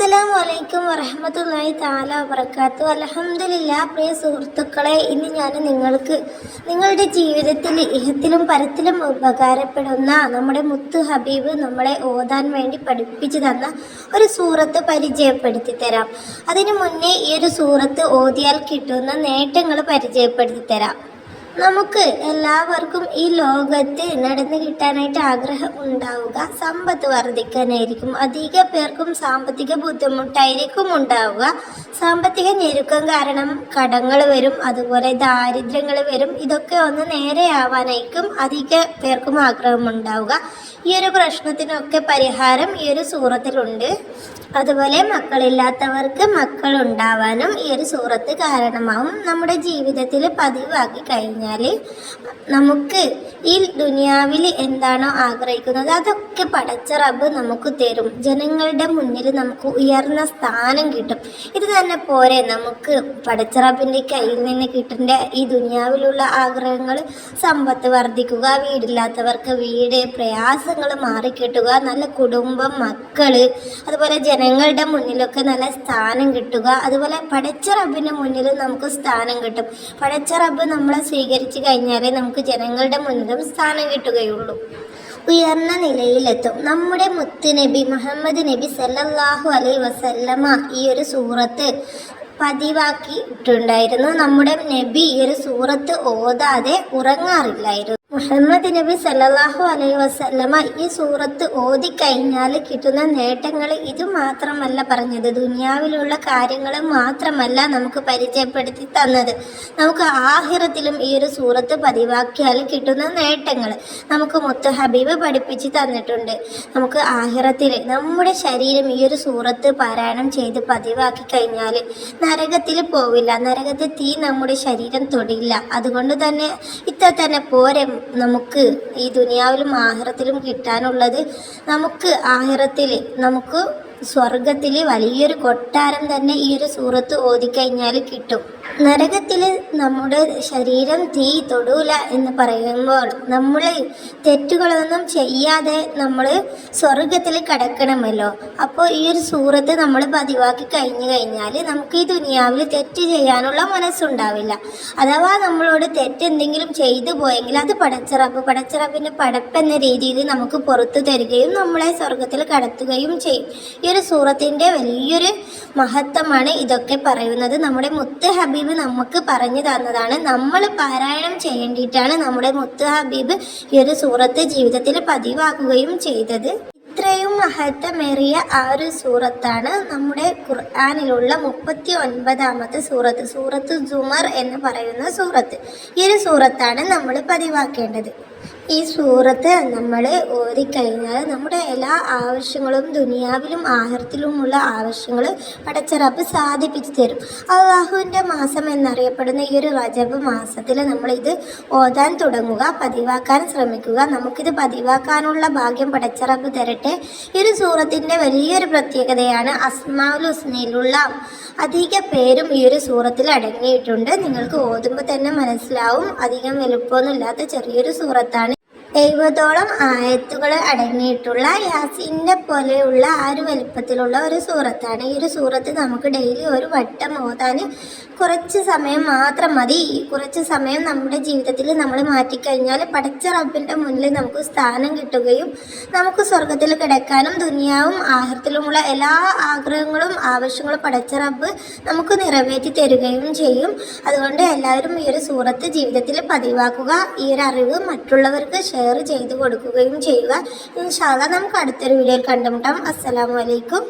അസ്സലാമു അലൈക്കും വറഹമത്തല്ലാഹി താല വബർക്കാത്തു അലഹമില്ല പ്രിയ സുഹൃത്തുക്കളെ ഇന്ന് ഞാൻ നിങ്ങൾക്ക് നിങ്ങളുടെ ജീവിതത്തിൽ ഇഹത്തിലും പരത്തിലും ഉപകാരപ്പെടുന്ന നമ്മുടെ മുത്ത് ഹബീബ് നമ്മളെ ഓതാൻ വേണ്ടി പഠിപ്പിച്ചു തന്ന ഒരു സൂറത്ത് പരിചയപ്പെടുത്തി തരാം. അതിനു മുന്നേ ഈ ഒരു സൂറത്ത് ഓതിയാൽ കിട്ടുന്ന നേട്ടങ്ങൾ പരിചയപ്പെടുത്തി തരാം. നമുക്ക് എല്ലാവർക്കും ഈ ലോകത്ത് നടന്നു കിട്ടാനായിട്ട് ആഗ്രഹം ഉണ്ടാവുക. സമ്പത്ത് വർദ്ധിക്കാനായിരിക്കും. അധിക പേർക്കും സാമ്പത്തിക ബുദ്ധിമുട്ടായിരിക്കും ഉണ്ടാവുക. സാമ്പത്തിക ഞെരുക്കം കാരണം കടങ്ങൾ വരും അതുപോലെ ദാരിദ്ര്യങ്ങൾ വരും. ഇതൊക്കെ ഒന്ന് നേരെയാവാനായിരിക്കും അധിക പേർക്കും ആഗ്രഹം ഉണ്ടാവുക. ഈ ഒരു പ്രശ്നത്തിനൊക്കെ പരിഹാരം ഈ ഒരു സൂറത്തിലുണ്ട്. അതുപോലെ മക്കളില്ലാത്തവർക്ക് മക്കൾ ഉണ്ടാവാനും ഈ ഒരു സൂറത്ത് കാരണമാവും. നമ്മുടെ ജീവിതത്തിൽ പതിവാക്കി കഴിഞ്ഞാൽ നമുക്ക് ഈ ദുനിയാവിൽ എന്താണോ ആഗ്രഹിക്കുന്നത് അതൊക്കെ പടച്ച റബ്ബ് നമുക്ക് തരും. ജനങ്ങളുടെ മുന്നിൽ നമുക്ക് ഉയർന്ന സ്ഥാനം കിട്ടും. ഇത് തന്നെ പോരെ നമുക്ക് പടച്ച റബ്ബിന്റെ കയ്യിൽ നിന്ന് കിട്ടേണ്ട ഈ ദുനിയാവിലുള്ള ആഗ്രഹങ്ങൾ സമ്പത്ത് വർദ്ധിക്കുക വീടില്ലാത്തവർക്ക് വീട് പ്രയാസങ്ങൾ മാറിക്കിട്ടുക നല്ല കുടുംബം മക്കൾ അതുപോലെ ജനങ്ങളുടെ മുന്നിലൊക്കെ നല്ല സ്ഥാനം കിട്ടുക അതുപോലെ പടച്ച റബ്ബിന്റെ മുന്നിൽ നമുക്ക് സ്ഥാനം കിട്ടും. പടച്ച റബ്ബ് നമ്മളെ സ്വീകരിച്ചു കഴിഞ്ഞാലേ നമുക്ക് ജനങ്ങളുടെ മുന്നിലും സ്ഥാനം കിട്ടുകയുള്ളൂ. ഉയർന്ന നിലയിലെത്തും. നമ്മുടെ മുത്ത് നബി മുഹമ്മദ് നബി സല്ലല്ലാഹു അലൈ വസല്ലമ ഈ ഒരു സൂറത്ത് പതിവാക്കിയിട്ടുണ്ടായിരുന്നു. നമ്മുടെ നബി ഈ ഒരു സൂറത്ത് ഓതാതെ ഉറങ്ങാറില്ലായിരുന്നു. മുഹമ്മദ് നബി സല്ലാഹു അലൈഹി വസല്ലമ ഈ സൂറത്ത് ഓതിക്കഴിഞ്ഞാൽ കിട്ടുന്ന നേട്ടങ്ങൾ ഇത് മാത്രമല്ല പറഞ്ഞത്. ദുനിയാവിലുള്ള കാര്യങ്ങൾ മാത്രമല്ല നമുക്ക് പരിചയപ്പെടുത്തി തന്നത്. നമുക്ക് ആഹിറത്തിലും ഈ ഒരു സൂറത്ത് പതിവാക്കിയാൽ കിട്ടുന്ന നേട്ടങ്ങൾ നമുക്ക് മുത്ത് ഹബീബ് പഠിപ്പിച്ച് തന്നിട്ടുണ്ട്. നമുക്ക് ആഹിറത്തിൽ നമ്മുടെ ശരീരം ഈ ഒരു സൂറത്ത് പാരായണം ചെയ്ത് പതിവാക്കി കഴിഞ്ഞാൽ നരകത്തിൽ പോവില്ല. നരകത്തിൽ തീ നമ്മുടെ ശരീരം തൊടില്ല. അതുകൊണ്ട് തന്നെ ഇത്ര തന്നെ പോരെ നമുക്ക് ഈ ദുനിയാവിലും ആഹ്റത്തിലും കിട്ടാനുള്ളത് നമുക്ക് ആഹ്റത്തിൽ നമുക്ക് സ്വർഗത്തിൽ വലിയൊരു കൊട്ടാരം തന്നെ ഈ ഒരു സൂറത്ത് ഓതിക്കഴിഞ്ഞാൽ കിട്ടും. നരകത്തിൽ നമ്മുടെ ശരീരം തീ തൊടൂല എന്ന് പറയുമ്പോൾ നമ്മൾ തെറ്റുകളൊന്നും ചെയ്യാതെ നമ്മൾ സ്വർഗത്തിൽ കിടക്കണമല്ലോ. അപ്പോൾ ഈ ഒരു സൂറത്ത് നമ്മൾ പതിവാക്കി കഴിഞ്ഞു കഴിഞ്ഞാൽ നമുക്ക് ഈ ദുനിയാവിൽ തെറ്റ് ചെയ്യാനുള്ള മനസ്സുണ്ടാവില്ല. അഥവാ നമ്മളോട് തെറ്റെന്തെങ്കിലും ചെയ്തു പോയെങ്കിൽ അത് പടച്ചിറപ്പ് പടച്ചിറപ്പിന്റെ പടപ്പെന്ന രീതിയിൽ നമുക്ക് പുറത്തു തരികയും നമ്മളെ സ്വർഗത്തിൽ കടത്തുകയും ചെയ്യും. ഈ ഒരു സൂറത്തിന്റെ വലിയൊരു മഹത്വമാണ് ഇതൊക്കെ പറയുന്നത്. നമ്മുടെ മുത്ത് ഹബീബ് നമുക്ക് പറഞ്ഞു തന്നതാണ്. നമ്മൾ പാരായണം ചെയ്യേണ്ടിയിട്ടാണ് നമ്മുടെ മുത്ത് ഹബീബ് ഈ ഒരു സൂറത്ത് ജീവിതത്തിൽ പതിവാക്കുകയും ചെയ്തത്. ഇത്രയും മഹത്വമേറിയ ആ ഒരു സൂറത്താണ് നമ്മുടെ ഖുർആാനിലുള്ള മുപ്പത്തി ഒൻപതാമത്തെ സൂറത്ത് സൂറത്ത് ജുമർ എന്ന് പറയുന്ന സൂറത്ത്. ഈ ഒരു സൂറത്താണ് നമ്മൾ പതിവാക്കേണ്ടത്. ഈ സൂറത്ത് നമ്മൾ ഓതിക്കഴിഞ്ഞാൽ നമ്മുടെ എല്ലാ ആവശ്യങ്ങളും ദുനിയാവിലും ആഹൃത്തിലുമുള്ള ആവശ്യങ്ങൾ പടച്ചിറപ്പ് സാധിപ്പിച്ചു തരും. അള്ളാഹുവിന്റെ മാസം എന്നറിയപ്പെടുന്ന ഈ ഒരു റജബ് മാസത്തിൽ നമ്മളിത് ഓതാൻ തുടങ്ങുക പതിവാക്കാൻ ശ്രമിക്കുക. നമുക്കിത് പതിവാക്കാനുള്ള ഭാഗ്യം പടച്ചിറപ്പ് തരട്ടെ. ഈ ഒരു സൂറത്തിന്റെ വലിയൊരു പ്രത്യേകതയാണ് അസ്മാഉൽ ഹുസ്നയിലുള്ള അധിക പേരും ഈ ഒരു സൂറത്തിൽ അടങ്ങിയിട്ടുണ്ട്. നിങ്ങൾക്ക് ഓതുമ്പോൾ തന്നെ മനസ്സിലാവും. അധികം വലുപ്പമൊന്നുമില്ലാത്ത ചെറിയൊരു സൂറത്താണ് എഴുപതോളം ആയത്തുകൾ അടങ്ങിയിട്ടുള്ള യാസീന്റെ പോലെയുള്ള ആ ഒരു വലിപ്പത്തിലുള്ള ഒരു സൂറത്താണ്. ഈ ഒരു സൂറത്ത് നമുക്ക് ഡെയിലി ഒരു വട്ടം ഓതാൻ കുറച്ച് സമയം മാത്രം മതി. കുറച്ച് സമയം നമ്മുടെ ജീവിതത്തിൽ നമ്മൾ മാറ്റിക്കഴിഞ്ഞാൽ പടച്ച റബ്ബിന്റെ മുന്നിൽ നമുക്ക് സ്ഥാനം കിട്ടുകയും നമുക്ക് സ്വർഗത്തിൽ കിടക്കാനും ദുനിയാവും ആഹൃത്തിലുമുള്ള എല്ലാ ആഗ്രഹങ്ങളും ആവശ്യങ്ങളും പടച്ച റബ്ബ് നമുക്ക് നിറവേറ്റി തരികയും ചെയ്യും. അതുകൊണ്ട് എല്ലാവരും ഈ ഒരു സൂറത്ത് ജീവിതത്തിൽ പതിവാക്കുക. ഈ ഒരു അറിവ് മറ്റുള്ളവർക്ക് ഷെയർ ചെയ്ത് കൊടുക്കുകയും ചെയ്യുക. ഇൻഷാല്ല നമുക്ക് അടുത്തൊരു വീഡിയോയിൽ കണ്ടുമുട്ടാം. അസ്സലാമു അലൈക്കും.